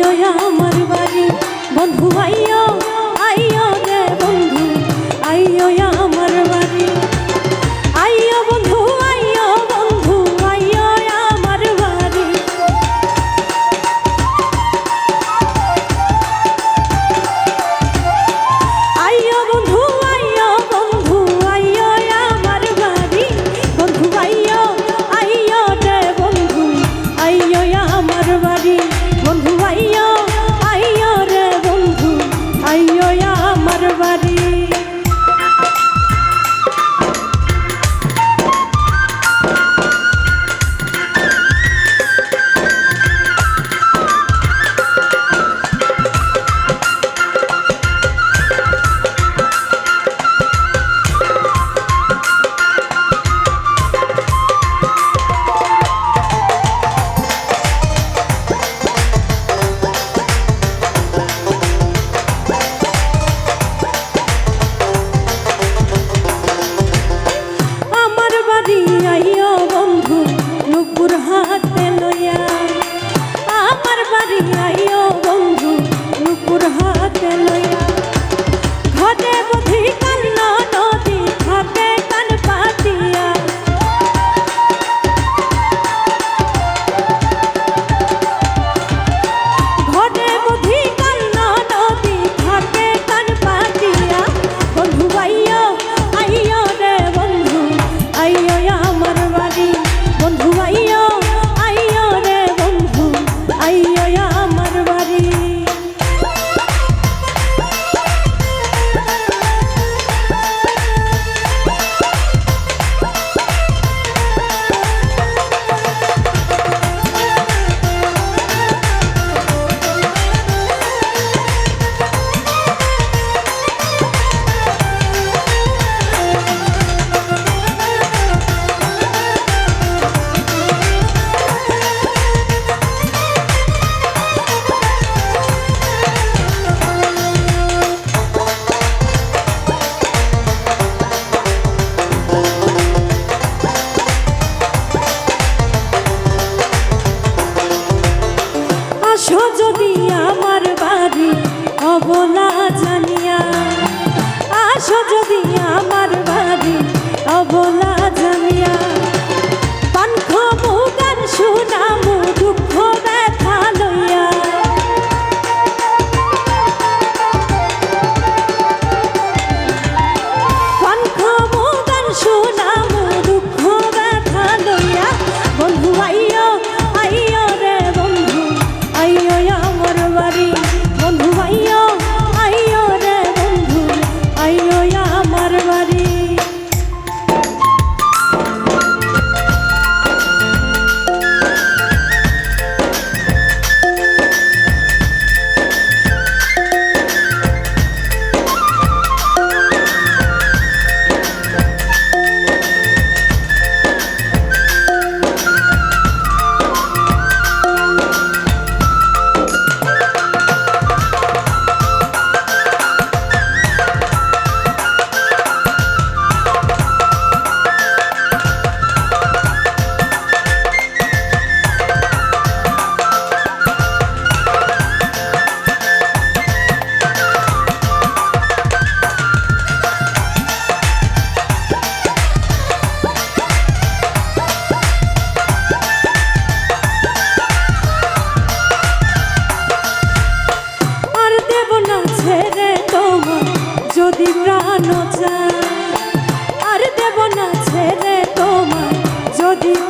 আইও আমার বাড়ি বন্ধু আইও জানিয়া আসো যদি আমার আর দেব না ছেড়ে তোমার যদি